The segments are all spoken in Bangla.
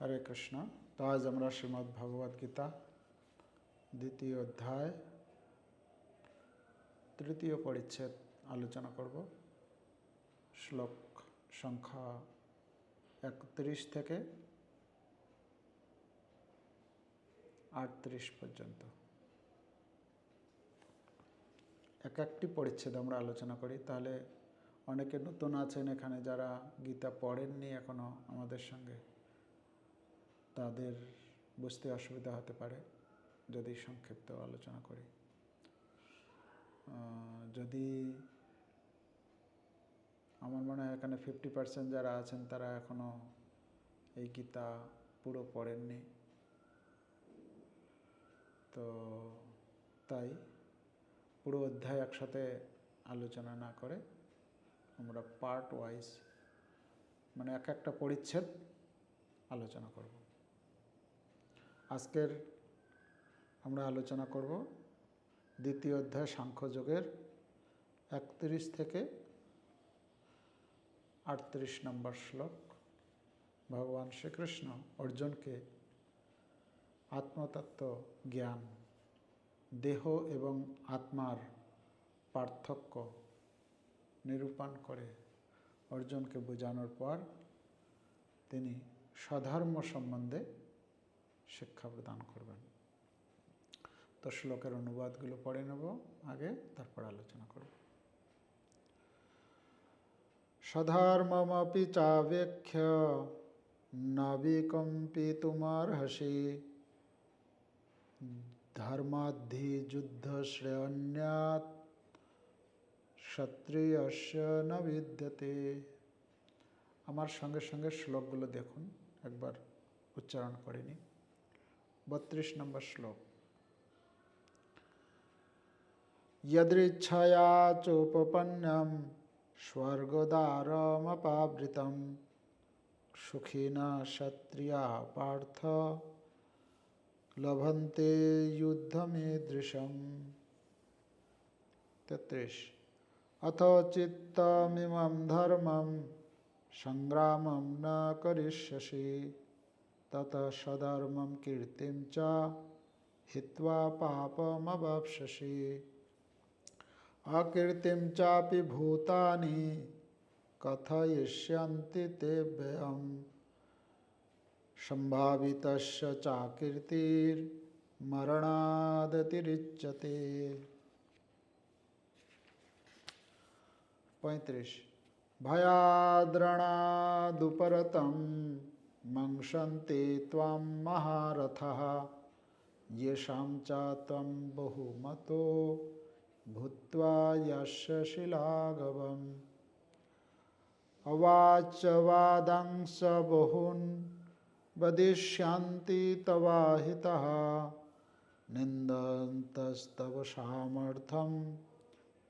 হরে কৃষ্ণ তো আজ আমরা শ্রীমদ্ ভগবদ গীতা দ্বিতীয় অধ্যায়, তৃতীয় পরিচ্ছেদ আলোচনা করব। শ্লোক সংখ্যা একত্রিশ থেকে আটত্রিশ পর্যন্ত। এক একটি পরিচ্ছেদ আমরা আলোচনা করি। তাহলে অনেকে নতুন আছেন এখানে যারা গীতা পড়েননি এখনও আমাদের সঙ্গে। তাদের বুঝতে অসুবিধা হতে পারে যদি সংক্ষিপ্ত আলোচনা করি। যদি আমার মনে হয় এখানে ফিফটি পার্সেন্ট যারা আছেন তারা এখনও এই গীতা পুরো পড়েননি। তো তাই পুরো অধ্যায় একসাথে আলোচনা না করে আমরা পার্ট ওয়াইজ মানে এক একটা পরিচ্ছেদ আলোচনা করব। আজকের আমরা আলোচনা করব দ্বিতীয় অধ্যায় সাংখ্যযোগের একত্রিশ থেকে আটত্রিশ নম্বর শ্লোক। ভগবান শ্রীকৃষ্ণ অর্জুনকে আত্মতত্ত্ব, জ্ঞান, দেহ এবং আত্মার পার্থক্য নিরূপণ করে অর্জুনকে বোঝানোর পর তিনি স্বধর্ম সম্বন্ধে শিক্ষা প্রদান করবেন। তো শ্লোকের অনুবাদগুলো পড়ে নেব আগে, তারপর আলোচনা করব। সধর্মমপি চাবেক্ষ্য নবিকম্পিতুমার্হসি ধর্মাদ্ধি যুদ্ধ শ্রেয়ন্যাত ক্ষত্রিয়স্য ন বিদ্যতে। আমার সঙ্গে সঙ্গে শ্লোকগুলো দেখুন, একবার উচ্চারণ করিনি বত্রিশ নম্বর শ্লোক यदृच्छया चोपपन्नं स्वर्गदारमपावृतं सुखिना क्षत्रिया पार्थ लभन्ते युद्धमीदृशम् तेत्रिश अथ चित्तमिमं धर्मं सङ्ग्रामं न करिष्यसि ततः सधर्मं कीर्तिं च हित्वा पापमवाप्स्यसि अकीर्तिं चापि भूतानि कथयिष्यन्ति ते व्ययम् सम्भावितस्य चाकीर्तिर्मरणादतिरिच्यते। पैंतीस। भयाद्रणादुपरतं मंसन्ते त्वां महारथः। येषां च त्वं बहुमतो भूत्वा यस्य शिलागवम् अवाच वादंस बहून् वदिष्यन्ति तवाहितः। निन्दन्तस्तव सामर्थ्यं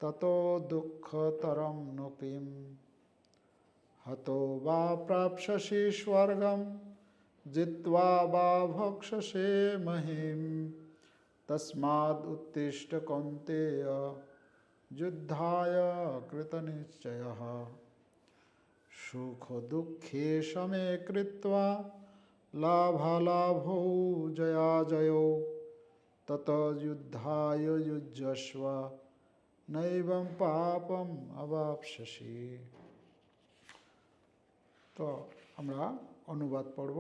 ततो दुःखतरं नु किम् হতো বা প্রাপসি স্বর্গম, জিত্বা বা ভক্ষসে মহিম। তসমাদ উত্তিষ্ট কৌন্তেয়, যুদ্ধায় কৃতনিশ্চয় সুখ দুঃখে শমে কৃত্বা, লাভালাভৌ জয়াজয়। তত যুদ্ধায় যুজ্যস্ব নৈবম পাপম অবাপসি তো আমরা অনুবাদ পড়ব।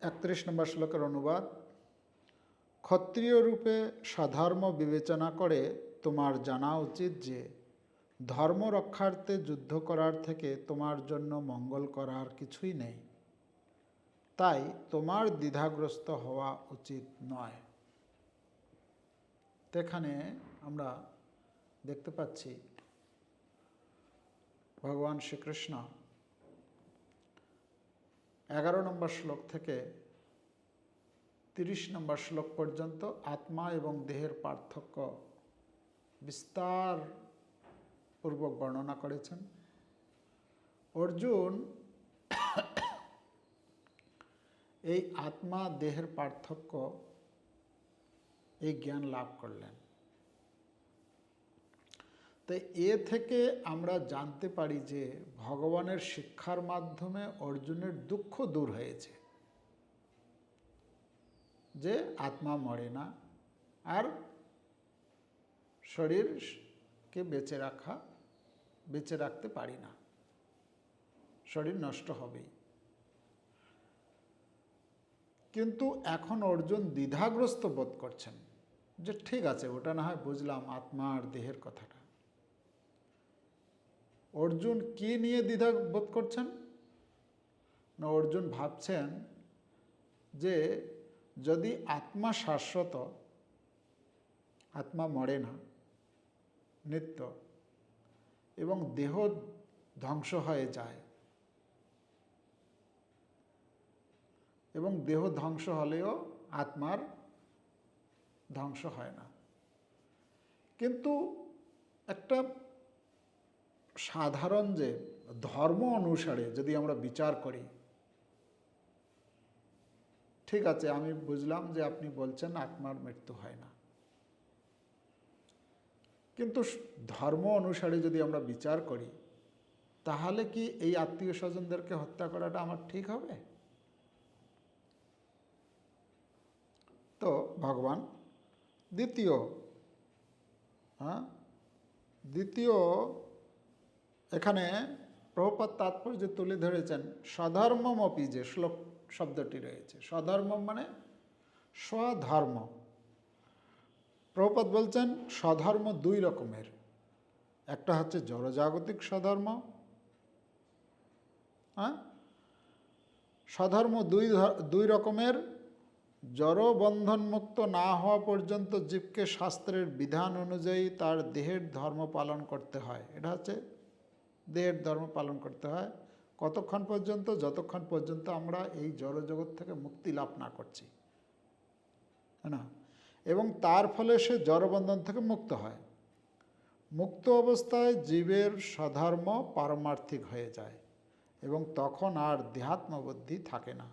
একত্রিশ নম্বর শ্লোকের অনুবাদ, ক্ষত্রিয় রূপে সাধর্ম বিবেচনা করে তোমার জানা উচিত যে, ধর্ম রক্ষার্থে যুদ্ধ করার থেকে তোমার জন্য মঙ্গল করার কিছুই নেই। তাই তোমার দ্বিধাগ্রস্ত হওয়া উচিত নয়। এখানে আমরা দেখতে পাচ্ছি ভগবান শ্রীকৃষ্ণ। এগারো নম্বর শ্লোক থেকে তিরিশ নম্বর শ্লোক পর্যন্ত আত্মা এবং দেহের পার্থক্য বিস্তার পূর্বক বর্ণনা করেছেন। অর্জুন এই আত্মা দেহের পার্থক্য এই জ্ঞান লাভ করলেন। তো এ থেকে আমরা জানতে পারি যে ভগবানের শিক্ষার মাধ্যমে অর্জুনের দুঃখ দূর হয়েছে। যে আত্মা মরে না, আর শরীরকে বেঁচে রাখা, বেঁচে রাখতে পারি না। শরীর নষ্ট হবেই। কিন্তু এখন অর্জুন দ্বিধাগ্রস্ত বোধ করছেন যে ঠিক আছে, ওটা না হয় বুঝলাম আত্মা আর দেহের কথাটা। অর্জুন কি নিয়ে দ্বিধা বোধ করছেন? না, অর্জুন ভাবছেন যে যদি আত্মা শাশ্বত, আত্মা মরে না, নিত্য, এবং দেহ ধ্বংস হয়ে যায়, এবং দেহ ধ্বংস হলেও আত্মার ধ্বংস হয় না। কিন্তু একটা সাধারণ যে ধর্ম অনুসারে যদি আমরা বিচার করি, ঠিক আছে, আমি বুঝলাম যে আপনি বলছেন আত্মার মৃত্যু হয় না। কিন্তু ধর্ম অনুসারে যদি আমরা বিচার করি, তাহলে কি এই আত্মীয় স্বজনদেরকে হত্যা করাটা আমার ঠিক হবে? তো ভগবান, দ্বিতীয় হ্যাঁ দ্বিতীয় এখানে প্রভুপাত তাৎপর্য তুলে ধরেছেন, স্বধর্মমপি যে শ্লোক শব্দটি রয়েছে। স্বধর্ম মানে স্বধর্ম। প্রভুপাত বলছেন, স্বধর্ম দুই রকমের। একটা হচ্ছে জড়জাগতিক স্বধর্ম হ্যাঁ? স্বধর্ম দুই দুই রকমের। জড় বন্ধনমুক্ত না হওয়া পর্যন্ত জীবকে শাস্ত্রের বিধান অনুযায়ী তার দেহের ধর্ম পালন করতে হয়। এটা হচ্ছে দেহের ধর্ম পালন করতে হয়। কতক্ষণ পর্যন্ত, যতক্ষণ পর্যন্ত আমরা এই জড়জগৎ থেকে মুক্তি লাভ না করছি। না? এবং তার ফলে সে জড়বন্ধন থেকে মুক্ত হয়। মুক্ত অবস্থায় জীবের স্বধর্ম পারমার্থিক হয়ে যায় এবং তখন আর দেহাত্মবুদ্ধি থাকে না।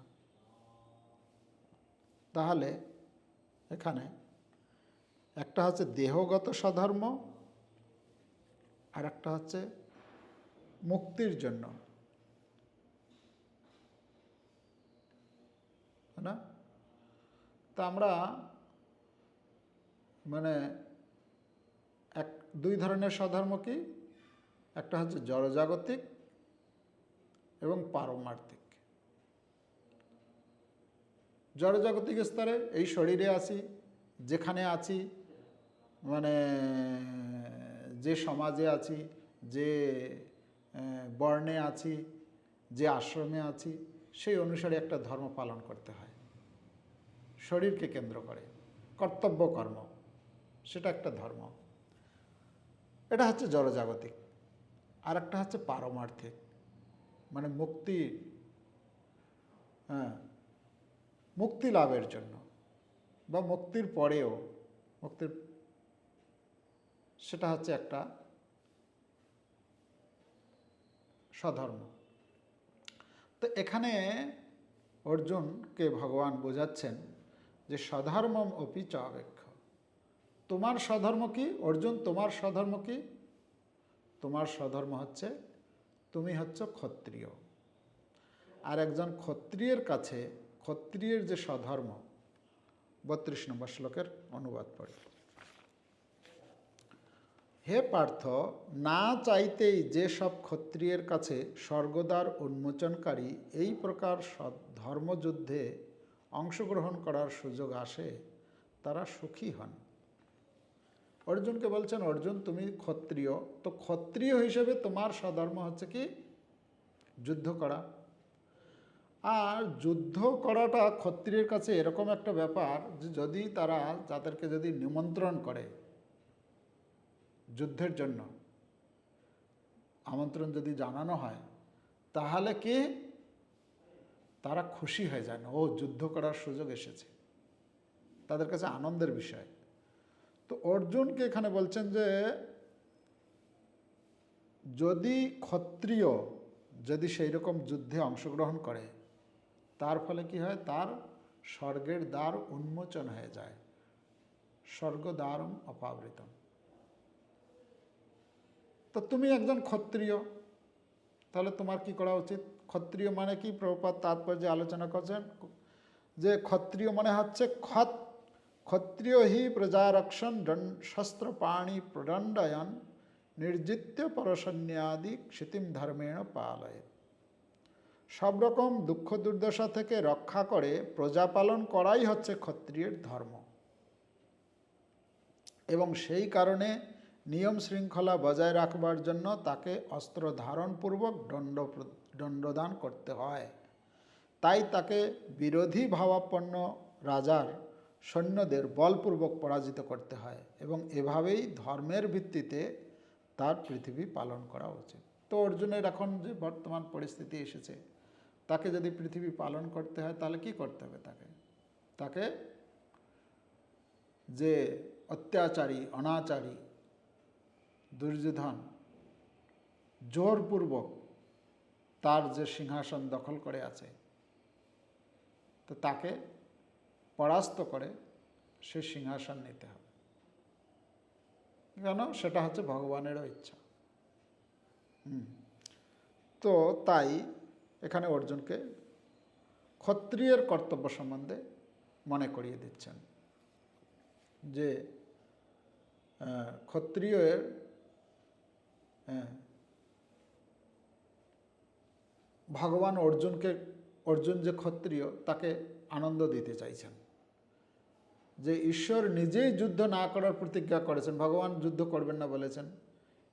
তাহলে এখানে একটা হচ্ছে দেহগত স্বধর্ম আর একটা হচ্ছে মুক্তির জন্য। না? তা আমরা মানে এক, দুই ধরনের স্বধর্ম কি? একটা হচ্ছে জড়জাগতিক এবং পারমার্থিক। জড়জাগতিক স্তরে এই শরীরে আছি, যেখানে আছি মানে যে সমাজে আছি, যে বর্ণে আছি, যে আশ্রমে আছি, সেই অনুসারে একটা ধর্ম পালন করতে হয়। শরীরকে কেন্দ্র করে, কর্তব্য কর্ম, সেটা একটা ধর্ম। এটা হচ্ছে জড়জাগতিক। আর একটা হচ্ছে পারমার্থিক। মানে মুক্তি হ্যাঁ মুক্তি লাভের জন্য বা মুক্তির পরেও, মুক্তির, সেটা হচ্ছে একটা স্বধর্ম। তো এখানে অর্জুনকে ভগবান বোঝাচ্ছেন যে স্বধর্মম অপি চাবেক্ষ তোমার স্বধর্ম কি? অর্জুন, তোমার স্বধর্ম কি? তোমার স্বধর্ম হচ্ছে তুমি হচ্ছ ক্ষত্রিয়। আর একজন ক্ষত্রিয়ের কাছে ক্ষত্রিয়ের যে স্বধর্ম, বত্রিশ নম্বর শ্লোকের অনুবাদ পড়ে। হে পার্থ, না চাইতেই যে সব ক্ষত্রিয়ের কাছে স্বর্গদ্বার উন্মোচনকারী এই প্রকার ধর্মযুদ্ধে অংশগ্রহণ করার সুযোগ আসে, তারা সুখী হন। অর্জুনকে বলছেন, অর্জুন, তুমি ক্ষত্রিয়। তো ক্ষত্রিয় হিসেবে তোমার স্বধর্ম হচ্ছে কি? যুদ্ধ করা। আর যুদ্ধ করাটা ক্ষত্রিয়ের কাছে এরকম একটা ব্যাপার যে যদি তারা তাদেরকে যদি নিমন্ত্রণ করে যুদ্ধের জন্য। আমন্ত্রণ যদি জানানো হয়, তাহলে কি? তারা খুশি হয়ে যায় না, ও, যুদ্ধ করার সুযোগ এসেছে। তাদের কাছে আনন্দের বিষয়। তো অর্জুনকে এখানে বলছেন যে, যদি ক্ষত্রিয় যদি সেই রকম যুদ্ধে অংশগ্রহণ করে, তার ফলে কি হয়? তার স্বর্গের দ্বার উন্মোচন হয়ে যায়। স্বর্গদ্বারম অপাবৃতম। তো তুমি একজন ক্ষত্রিয়, তাহলে তোমার কি করা উচিত? ক্ষত্রিয় মানে কি? প্রপাত তাৎপর্যে আলোচনা করছেন যে ক্ষত্রিয় মানে হচ্ছে ক্ষত, ক্ষত্রিয় হি প্রজারক্ষণ দণ্ড শস্ত্রপাণি প্রদণ্ডয়ন নির্জিত্য পরসন্যাদি ক্ষিতিম ধর্মেণ পালয়। সব রকম দুঃখ দুর্দশা থেকে রক্ষা করে প্রজা পালন করাই হচ্ছে ক্ষত্রিয়ের ধর্ম। এবং সেই কারণে নিয়ম শৃঙ্খলা বজায় রাখবার জন্য তাকে অস্ত্র ধারণপূর্বক দণ্ড দণ্ডদান করতে হয়। তাই তাকে বিরোধী ভাবাপন্ন রাজার সৈন্যদের বলপূর্বক পরাজিত করতে হয় এবং এভাবেই ধর্মের ভিত্তিতে তার পৃথিবী পালন করা উচিত। তো অর্জুনের এখন যে বর্তমান পরিস্থিতি এসেছে, তাকে যদি পৃথিবী পালন করতে হয় তাহলে কি করতে হবে তাকে? তাকে যে অত্যাচারী, অনাচারী দুর্যোধন জোরপূর্বক তার যে সিংহাসন দখল করে আছে, তো তাকে পরাস্ত করে সে সিংহাসন নিতে হবে। কেন? সেটা হচ্ছে ভগবানেরও ইচ্ছা। তো তাই এখানে অর্জুনকে ক্ষত্রিয়ের কর্তব্য সম্বন্ধে মনে করিয়ে দিচ্ছেন যে ক্ষত্রিয়ের হ্যাঁ, ভগবান অর্জুনকে অর্জুন যে ক্ষত্রিয় তাকে আনন্দ দিতে চাইছেন। যে ঈশ্বর নিজেই যুদ্ধ না করার প্রতিজ্ঞা করেছেন ভগবান যুদ্ধ করবেন না বলেছেন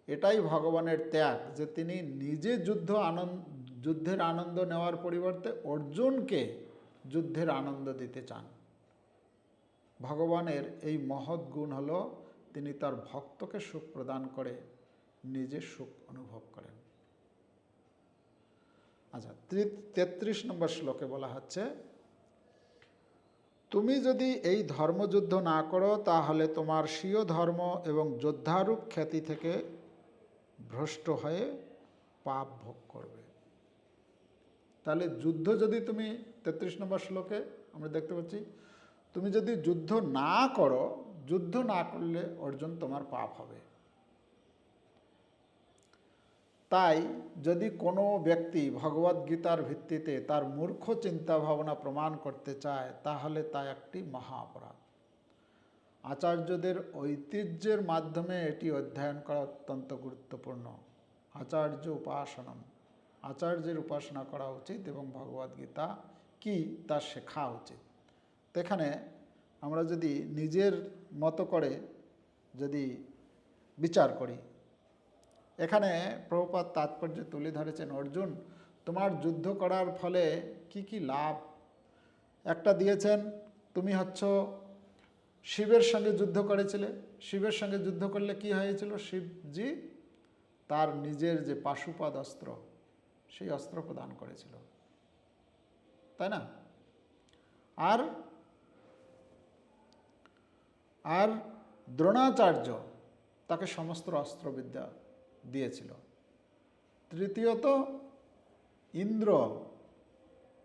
এটাই ভগবানের ত্যাগ যে তিনি নিজে যুদ্ধ আনন্দ যুদ্ধের আনন্দ নেওয়ার পরিবর্তে অর্জুনকে যুদ্ধের আনন্দ দিতে চান। ভগবানের এই মহৎ গুণ হলো তিনি তার ভক্তকে সুখ প্রদান করে নিজে সুখ অনুভব করেন। আচ্ছা তেত্রিশ নম্বর শ্লোকে বলা হচ্ছে, তুমি যদি এই ধর্মযুদ্ধ না করো, তাহলে তোমার স্বীয় ধর্ম এবং যোদ্ধারূপ খ্যাতি থেকে ভ্রষ্ট হয়ে পাপ ভোগ করবে। তাহলে যুদ্ধ যদি তুমি, তেত্রিশ নম্বর শ্লোকে আমরা দেখতে পাচ্ছি, তুমি যদি যুদ্ধ না করো, যুদ্ধ না করলে অর্জুন তোমার পাপ হবে। তাই যদি কোনো ব্যক্তি ভগবদ্গীতার ভিত্তিতে তার মূর্খ চিন্তা ভাবনা প্রমাণ করতে চায়, তাহলে তা একটি মহা অপরাধ আচার্যদের ঐতিহ্যের মাধ্যমে এটি অধ্যয়ন করা অত্যন্ত গুরুত্বপূর্ণ। আচার্য উপাসনম, আচার্যের উপাসনা করা উচিত এবং ভগবদ্গীতা কি তা শেখা উচিত। এখানে আমরা যদি নিজের মতো করে যদি বিচার করি এখানে প্রভুপাত তাৎপর্য তুলে ধরেছেন, অর্জুন, তোমার যুদ্ধ করার ফলে কি কি লাভ? একটা দিয়েছেন, তুমি হচ্ছ শিবের সঙ্গে যুদ্ধ করেছিলে। শিবের সঙ্গে যুদ্ধ করলে কি হয়েছিল? শিবজি তার নিজের যে পাশুপাদ অস্ত্র, সেই অস্ত্র প্রদান করেছিল। তাই না? আর আর দ্রোণাচার্য তাকে সমস্ত অস্ত্রবিদ্যা দিয়েছিল। তৃতীয়ত, ইন্দ্র।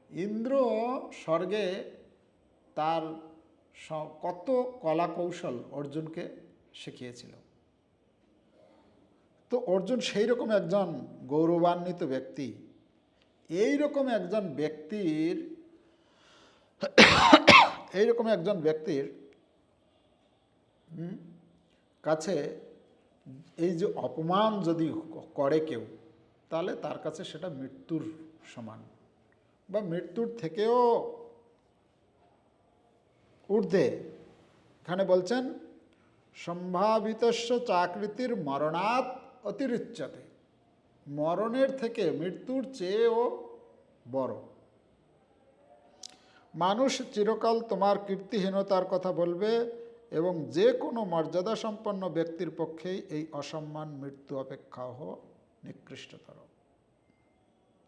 ইন্দ্র স্বর্গে তার কত কলা কৌশল অর্জুনকে শিখিয়েছিল। তো অর্জুন সেই রকম একজন গৌরবান্বিত ব্যক্তি। এই রকম একজন ব্যক্তির এই রকম একজন ব্যক্তির কাছে এই যে অপমান যদি করে কেউ, তাহলে তার কাছে সেটা মৃত্যুর সমান বা মৃত্যুর থেকেও ঊর্ধ্বে। এখানে বলছেন, সম্ভাবিতস্য চাকৃতির মরণাৎ অতিরিচ্যতে, মরণের থেকে মৃত্যুর চেয়েও বড়। মানুষ চিরকাল তোমার কীর্তিহীনতার কথা বলবে এবং যে কোনো মর্যাদা সম্পন্ন ব্যক্তির পক্ষেই এই অসম্মান, মৃত্যু অপেক্ষাও নিকৃষ্টতর।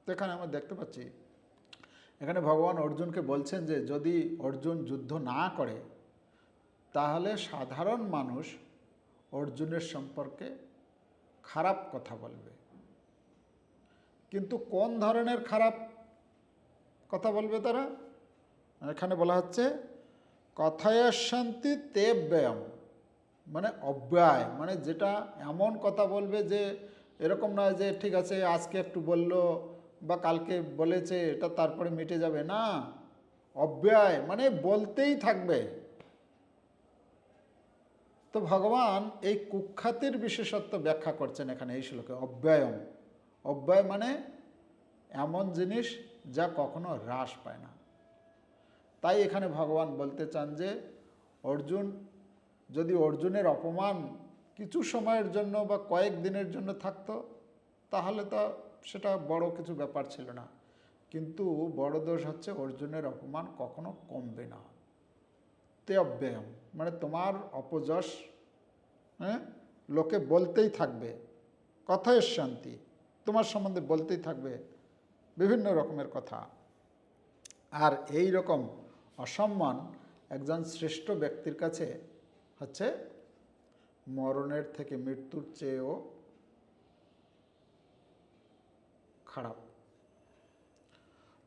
এখানে আমরা দেখতে পাচ্ছি, এখানে ভগবান অর্জুনকে বলছেন যে যদি অর্জুন যুদ্ধ না করে, তাহলে সাধারণ মানুষ অর্জুনের সম্পর্কে খারাপ কথা বলবে। কিন্তু কোন ধরনের খারাপ কথা বলবে তারা? এখানে বলা হচ্ছে কথায়াশান্তি তে ব্যয়াম মানে অব্যয় মানে যেটা এমন কথা বলবে যে এরকম নয় যে ঠিক আছে, আজকে একটু বলল বা কালকে বলেছে, এটা তারপরে মিটে যাবে। না, অব্যয় মানে বলতেই থাকবে। তো ভগবান এই কুখ্যাতির বিশেষত্ব ব্যাখ্যা করছেন এখানে এই শ্লোকে, অব্যয়ম। অব্যয় মানে এমন জিনিস যা কখনো হ্রাস পায় না। তাই এখানে ভগবান বলতে চান যে, অর্জুন, যদি অর্জুনের অপমান কিছু সময়ের জন্য বা কয়েক দিনের জন্য থাকতো, তাহলে তো সেটা বড় কিছু ব্যাপার ছিল না। কিন্তু বড় দোষ হচ্ছে অর্জুনের অপমান কখনো কমবে না। তে অব্যয়ম মানে তোমার অপযশ হ্যাঁ লোকে বলতেই থাকবে। কথায় শান্তি, তোমার সম্বন্ধে বলতেই থাকবে বিভিন্ন রকমের কথা। আর এই রকম অসম্মান একজন শ্রেষ্ঠ ব্যক্তির কাছে হচ্ছে মরণের থেকে মৃত্যুর চেয়েও খারাপ।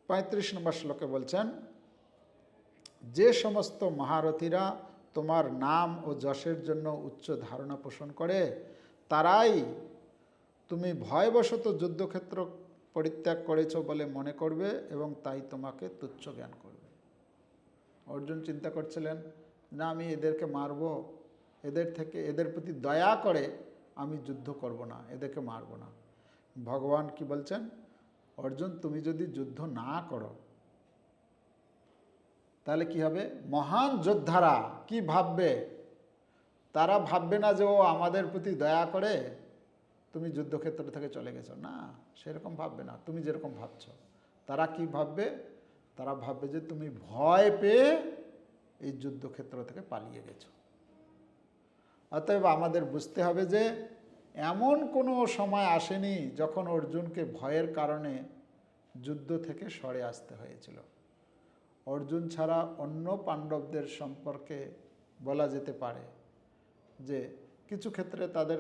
পঁয়ত্রিশ নম্বর শ্লোকে বলছেন, যে সমস্ত মহারথীরা তোমার নাম ও যশের জন্য উচ্চ ধারণা পোষণ করে, তারাই তুমি ভয়বশত যুদ্ধক্ষেত্র পরিত্যাগ করেছ বলে মনে করবে এবং তাই তোমাকে তুচ্ছ জ্ঞান করবে। অর্জুন চিন্তা করছিলেন, না, আমি এদেরকে মারব। এদের থেকে, এদের প্রতি দয়া করে আমি যুদ্ধ করব না, এদেরকে মারব না। ভগবান কি বলছেন? অর্জুন, তুমি যদি যুদ্ধ না করো, তাহলে কি হবে? মহান যোদ্ধারা কি ভাববে? তারা ভাববে না যে ও আমাদের প্রতি দয়া করে তুমি যুদ্ধক্ষেত্র থেকে চলে গেছো। না, সেরকম ভাববে না। তুমি যেরকম ভাবছ, তারা কি ভাববে? তারা ভাববে যে তুমি ভয় পেয়ে এই যুদ্ধক্ষেত্র থেকে পালিয়ে গেছো। অতএব আমাদের বুঝতে হবে যে এমন কোনো সময় আসেনি যখন অর্জুনকে ভয়ের কারণে যুদ্ধ থেকে সরে আসতে হয়েছিল। অর্জুন ছাড়া অন্য পাণ্ডবদের সম্পর্কে বলা যেতে পারে যে কিছু ক্ষেত্রে তাদের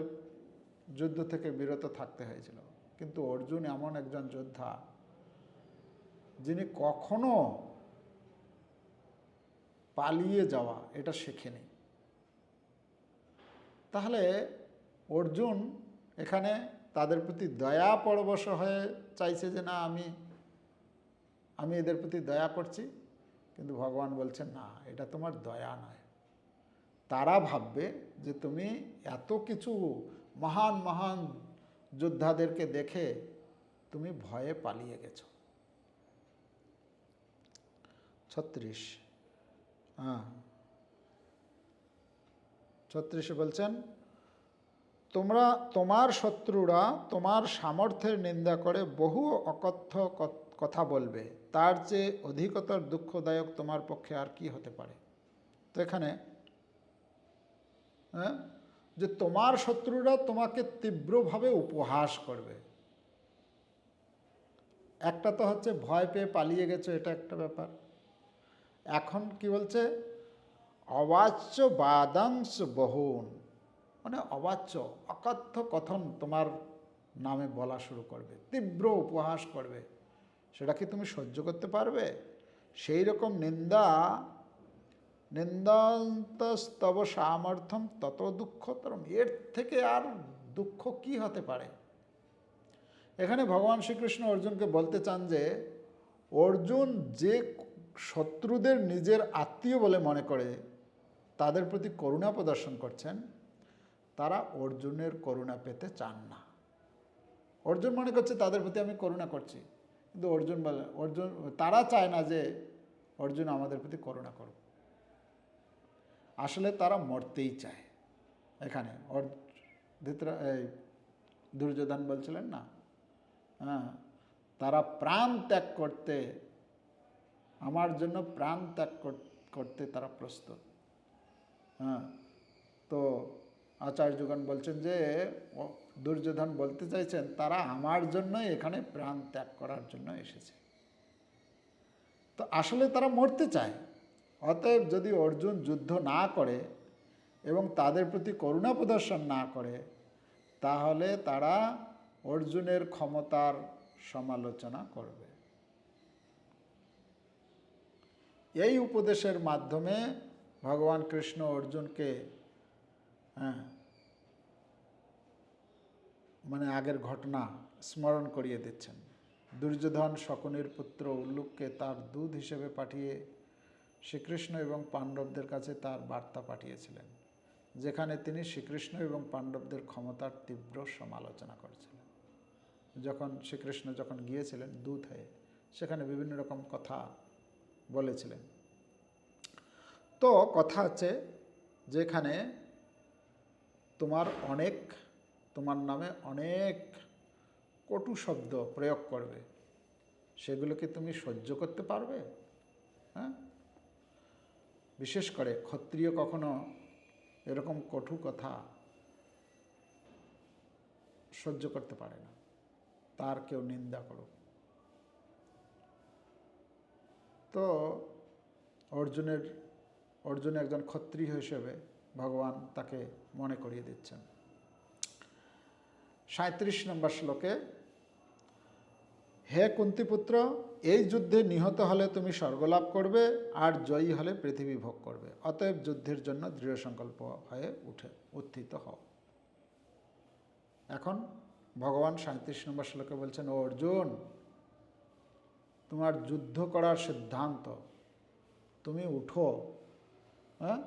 যুদ্ধ থেকে বিরত থাকতে হয়েছিল। কিন্তু অর্জুন এমন একজন যোদ্ধা যিনি কখনো পালিয়ে যাওয়া, এটা শেখেনি। তাহলে অর্জুন এখানে তাদের প্রতি দয়া পরবশ হয়ে চাইছে যে, না, আমি আমি এদের প্রতি দয়া করছি। কিন্তু ভগবান বলছেন না, এটা তোমার দয়া নয়। তারা ভাববে যে, তুমি এত কিছু মহান মহান যোদ্ধাদেরকে দেখে তুমি ভয়ে পালিয়ে গেছো। ছত্রিশ। হ্যাঁ ছত্রিশে বলছেন, তোমরা, তোমার শত্রুরা তোমার সামর্থ্যের নিন্দা করে বহু অকথ্য কথা বলবে। তার চেয়ে অধিকতর দুঃখদায়ক তোমার পক্ষে আর কি হতে পারে? তো এখানে হ্যাঁ যে তোমার শত্রুরা তোমাকে তীব্রভাবে উপহাস করবে। একটা তো হচ্ছে ভয় পেয়ে পালিয়ে গেছো, এটা একটা ব্যাপার। এখন কি বলছে? অবাচ্য বাদাংশ বহুন। মানে অবাচ্য, অকথ্য কথন তোমার নামে বলা শুরু করবে, তীব্র উপহাস করবে। সেটা কি তুমি সহ্য করতে পারবে? সেই রকম নিন্দা, নিন্দান্তস্তব সামর্থ্যম তত দুঃখতরম। এর থেকে আর দুঃখ কি হতে পারে? এখানে ভগবান শ্রীকৃষ্ণ অর্জুনকে বলতে চান যে, অর্জুন যে শত্রুদের নিজের আত্মীয় বলে মনে করে তাদের প্রতি করুণা প্রদর্শন করছেন, তারা অর্জুনের করুণা পেতে চান না। অর্জুন মনে করছে, তাদের প্রতি আমি করুণা করছি। কিন্তু অর্জুন বলে, অর্জুন, তারা চায় না যে অর্জুন আমাদের প্রতি করুণা করুক। আসলে তারা মরতেই চায়। এখানে এই দুর্যোধন বলছিলেন না? হ্যাঁ তারা প্রাণ ত্যাগ করতে আমার জন্য প্রাণ ত্যাগ করতে তারা প্রস্তুত। হ্যাঁ তো আচার্যগণ বলছেন যে দুর্যোধন বলতে চাইছেন, তারা আমার জন্যই এখানে প্রাণ ত্যাগ করার জন্য এসেছে। তো আসলে তারা মরতে চায়, অতএব যদি অর্জুন যুদ্ধ না করে এবং তাদের প্রতি করুণা প্রদর্শন না করে, তাহলে তারা অর্জুনের ক্ষমতার সমালোচনা করবে। এই উপদেশের মাধ্যমে ভগবান কৃষ্ণ অর্জুনকে হ্যাঁ মানে আগের ঘটনা স্মরণ করিয়ে দিচ্ছেন। দুর্যোধন শকুনির পুত্র উল্লুককে তার দুধ হিসেবে পাঠিয়ে শ্রীকৃষ্ণ এবং পাণ্ডবদের কাছে তার বার্তা পাঠিয়েছিলেন, যেখানে তিনি শ্রীকৃষ্ণ এবং পাণ্ডবদের ক্ষমতার তীব্র সমালোচনা করেছিলেন। যখন শ্রীকৃষ্ণ যখন গিয়েছিলেন দূত হয়ে, সেখানে বিভিন্ন রকম কথা বলেছিলেন। তো কথা হচ্ছে যেখানে তোমার অনেক, তোমার নামে অনেক কটু শব্দ প্রয়োগ করবে। সেগুলোকে তুমি সহ্য করতে পারবে? হ্যাঁ? বিশেষ করে ক্ষত্রিয় কখনো এরকম কঠু কথা সহ্য করতে পারে না। তার কেউ নিন্দা করো তো অর্জুনের, অর্জুন একজন ক্ষত্রিয় হিসেবে ভগবান তাকে মনে করিয়ে দিচ্ছেন। সাঁত্রিশ নম্বর শ্লোকে, হে কুন্তিপুত্র, এই যুদ্ধে নিহত হলে তুমি স্বর্গলাভ করবে আর জয়ী হলে পৃথিবী ভোগ করবে। অতএব যুদ্ধের জন্য দৃঢ় সংকল্প হয়ে উঠে, উত্থিত হও। এখন ভগবান সাঁত্রিশ নম্বর শ্লোকে বলছেন, ও অর্জুন তোমার যুদ্ধ করার সিদ্ধান্ত। তুমি উঠো হ্যাঁ?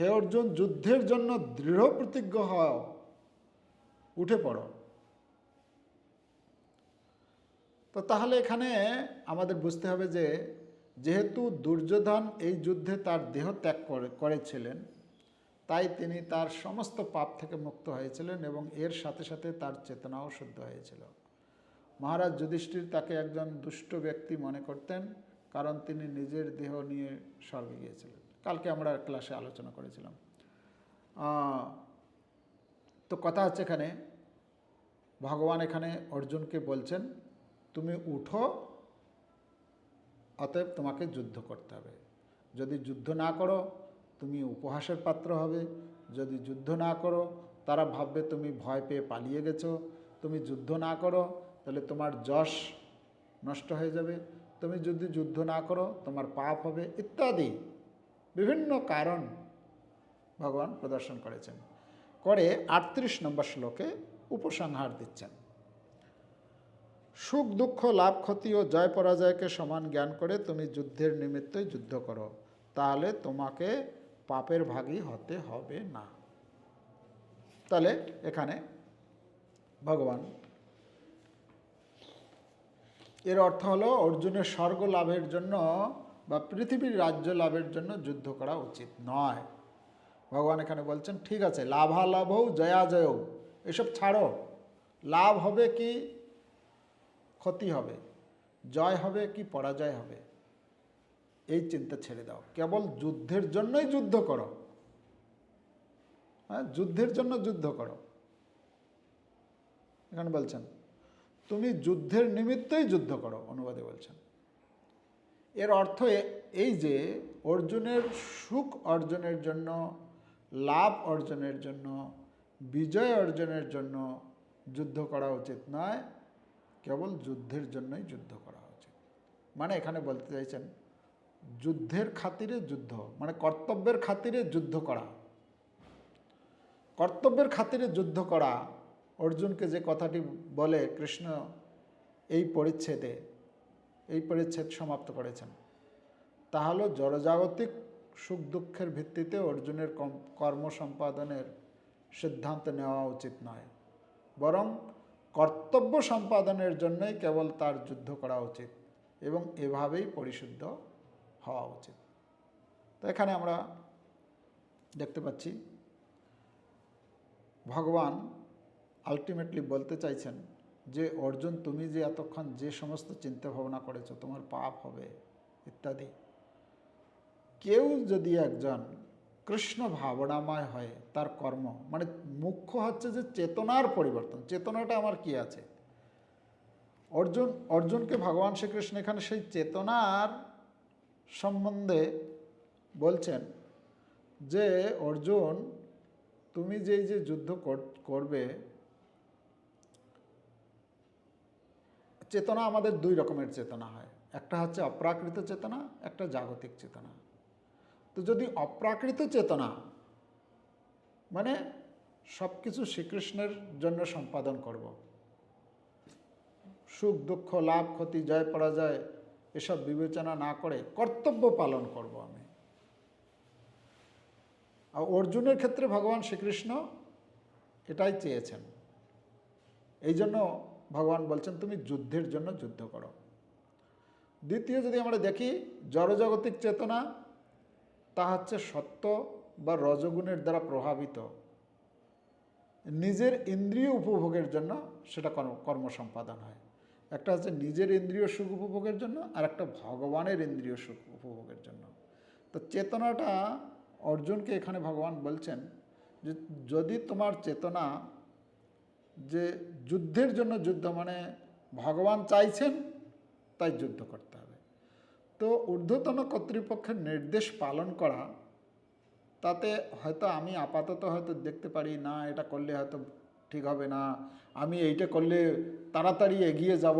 হে অর্জুন, যুদ্ধের জন্য দৃঢ় প্রতিজ্ঞ হও। উঠে পড়ো। তো তাহলে এখানে আমাদের বুঝতে হবে যে, যেহেতু দুর্যোধন এই যুদ্ধে তার দেহ ত্যাগ করে, করেছিলেন, তাই তিনি তার সমস্ত পাপ থেকে মুক্ত হয়েছিলেন এবং এর সাথে সাথে তার চেতনাও শুদ্ধ হয়েছিল। মহারাজ যুধিষ্ঠির তাকে একজন দুষ্ট ব্যক্তি মনে করতেন, কারণ তিনি নিজের দেহ নিয়ে স্বর্গে গিয়েছিলেন। কালকে আমরা ক্লাসে আলোচনা করেছিলাম। তো কথা হচ্ছে এখানে, ভগবান এখানে অর্জুনকে বলছেন, তুমি উঠো, অতএব তোমাকে যুদ্ধ করতে হবে। যদি যুদ্ধ না করো, তুমি উপহাসের পাত্র হবে। যদি যুদ্ধ না করো, তারা ভাববে তুমি ভয় পেয়ে পালিয়ে গেছো। তুমি যুদ্ধ না করো তাহলে তোমার যশ নষ্ট হয়ে যাবে। তুমি যদি যুদ্ধ না করো, তোমার পাপ হবে ইত্যাদি। বিভিন্ন কারণ ভগবান প্রদর্শন করেছেন। করে আটত্রিশ নম্বর শ্লোকে উপসংহার দিচ্ছেন। সুখ, দুঃখ, লাভ, ক্ষতি ও জয় পরাজয়কে সমান জ্ঞান করে তুমি যুদ্ধের নিমিত্তই যুদ্ধ করো। তাহলে তোমাকে পাপের ভাগী হতে হবে না। তাহলে এখানে ভগবান এর অর্থ হলো অর্জুনের স্বর্গ লাভের জন্য বা পৃথিবীর রাজ্য লাভের জন্য যুদ্ধ করা উচিত নয়। ভগবান এখানে বলছেন, ঠিক আছে লাভালাভও জয়াজয়ও এসব ছাড়ো। লাভ হবে কি? ক্ষতি হবে। জয় হবে কি? পরাজয় হবে। এই চিন্তা ছেড়ে দাও। কেবল যুদ্ধের জন্যই যুদ্ধ করো। হ্যাঁ যুদ্ধের জন্য যুদ্ধ করো। এখানে বলছেন তুমি যুদ্ধের নিমিত্তই যুদ্ধ করো, অনুবাদে বলছেন। এর অর্থ এই যে অর্জুনের সুখ অর্জনের জন্য, লাভ অর্জনের জন্য, বিজয় অর্জনের জন্য যুদ্ধ করা উচিত নয়, কেবল যুদ্ধের জন্যই যুদ্ধ করা উচিত। মানে এখানে বলতে চাইছেন, যুদ্ধের খাতিরে যুদ্ধ মানে কর্তব্যের খাতিরে যুদ্ধ করা। কর্তব্যের খাতিরে যুদ্ধ করা অর্জুনকে যে কথাটি বলে, কৃষ্ণ, এই পরিচ্ছেদে, এই পরিচ্ছেদ সমাপ্ত করেছেন। তা হলো, জড়জাগতিক সুখ দুঃখের ভিত্তিতে অর্জুনের কর্ম সম্পাদনের সিদ্ধান্ত নেওয়া উচিত নয়। বরং কর্তব্য সম্পাদনের জন্যই কেবল তার যুদ্ধ করা উচিত এবং এভাবেই পরিশুদ্ধ হওয়া উচিত। তো এখানে আমরা দেখতে পাচ্ছি, ভগবান আলটিমেটলি বলতে চাইছেন যে, অর্জুন, তুমি যে এতক্ষণ যে সমস্ত চিন্তা ভাবনা করেছ, তোমার পাপ হবে, ইত্যাদি। কেউ যদি একজন কৃষ্ণ ভাবনাময় হয় তার কর্ম মানে মুখ্য হচ্ছে যে চেতনার পরিবর্তন, চেতনাটা আমার কি আছে? অর্জুন, অর্জুনকে ভগবান শ্রীকৃষ্ণ এখানে সেই চেতনার সম্বন্ধে বলছেন যে, অর্জুন, তুমি যেই যে যুদ্ধ কর- করবে চেতনা আমাদের দুই রকমের চেতনা হয়। একটা হচ্ছে অপ্রাকৃত চেতনা, একটা জাগতিক চেতনা। তো যদি অপ্রাকৃত চেতনা মানে সব কিছু শ্রীকৃষ্ণের জন্য সম্পাদন করব। সুখ, দুঃখ, লাভ, ক্ষতি, জয়, পরাজয়, এসব বিবেচনা না করে কর্তব্য পালন করব আমি। আর অর্জুনের ক্ষেত্রে ভগবান শ্রীকৃষ্ণ এটাই চেয়েছেন। এই জন্য ভগবান বলছেন, তুমি যুদ্ধের জন্য যুদ্ধ করো। দ্বিতীয়, যদি আমরা দেখি, জড়জাগতিক চেতনা তা হচ্ছে সত্য বা রজগুণের দ্বারা প্রভাবিত। নিজের ইন্দ্রিয় উপভোগের জন্য সেটা কর্ম কর্ম সম্পাদন হয়। একটা হচ্ছে নিজের ইন্দ্রিয় সুখ উপভোগের জন্য, আর একটা ভগবানের ইন্দ্রিয় সুখ উপভোগের জন্য। তো চেতনাটা অর্জুনকে এখানে ভগবান বলছেন যে, যদি তোমার চেতনা যে যুদ্ধের জন্য যুদ্ধ মানে ভগবান চাইছেন, তাই যুদ্ধ করতে হবে। তো ঊর্ধ্বতন কর্তৃপক্ষের নির্দেশ পালন করা, তাতে হয়তো আমি আপাতত হয়তো দেখতে পারি, না, এটা করলে হয়তো ঠিক হবে না, আমি এইটা করলে তাড়াতাড়ি এগিয়ে যাব,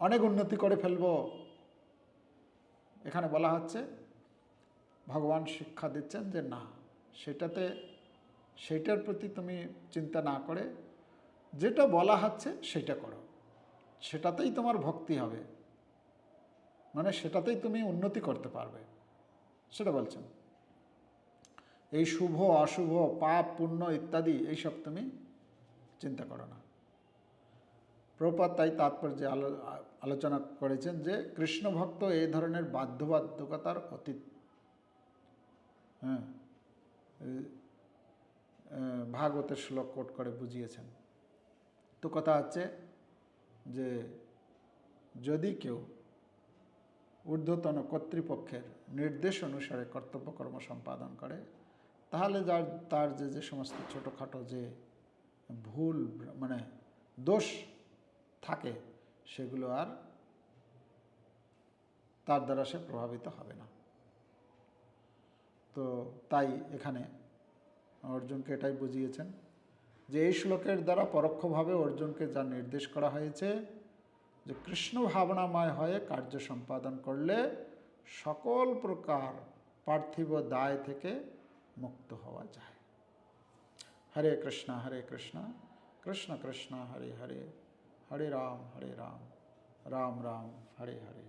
অনেক উন্নতি করে ফেলব। এখানে বলা হচ্ছে, ভগবান শিক্ষা দিচ্ছেন যে না, সেটাতে সেইটার প্রতি তুমি চিন্তা না করে যেটা বলা হচ্ছে সেটা করো। সেটাতেই তোমার ভক্তি হবে। মানে সেটাতেই তুমি উন্নতি করতে পারবে। সেটা বলছেন। এই শুভ, অশুভ, পাপ, পুণ্য ইত্যাদি এইসব তুমি চিন্তা করো না। প্রপাত তাই তাৎপর্যে আলো, আলোচনা করেছেন যে কৃষ্ণ ভক্ত এই ধরনের বাধ্যবাধকতার অতীত। হ্যাঁ ভাগবতের শ্লোক কোট করে বুঝিয়েছেন। তো কথা হচ্ছে যে যদি কেউ ঊর্ধ্বতন কর্তৃপক্ষের নির্দেশ অনুসারে কর্তব্যকর্ম সম্পাদন করে, তাহলে যার, তার যে যে সমস্ত ছোটোখাটো যে ভুল মানে দোষ থাকে, সেগুলো আর তার দ্বারা সে প্রভাবিত হবে না। তো তাই এখানে অর্জুনকে এটাই বুঝিয়েছেন যে এই শ্লোকের দ্বারা পরোক্ষভাবে অর্জুনকে যা নির্দেশ করা হয়েছে, যে কৃষ্ণ ভাবনাময় হয়ে কার্য সম্পাদন করলে সকল প্রকার পার্থিব দায় থেকে মুক্ত হওয়া যায়। হরে কৃষ্ণ হরে কৃষ্ণ কৃষ্ণ কৃষ্ণ, হরে হরে হরে রাম হরে রাম রাম রাম, হরে হরে।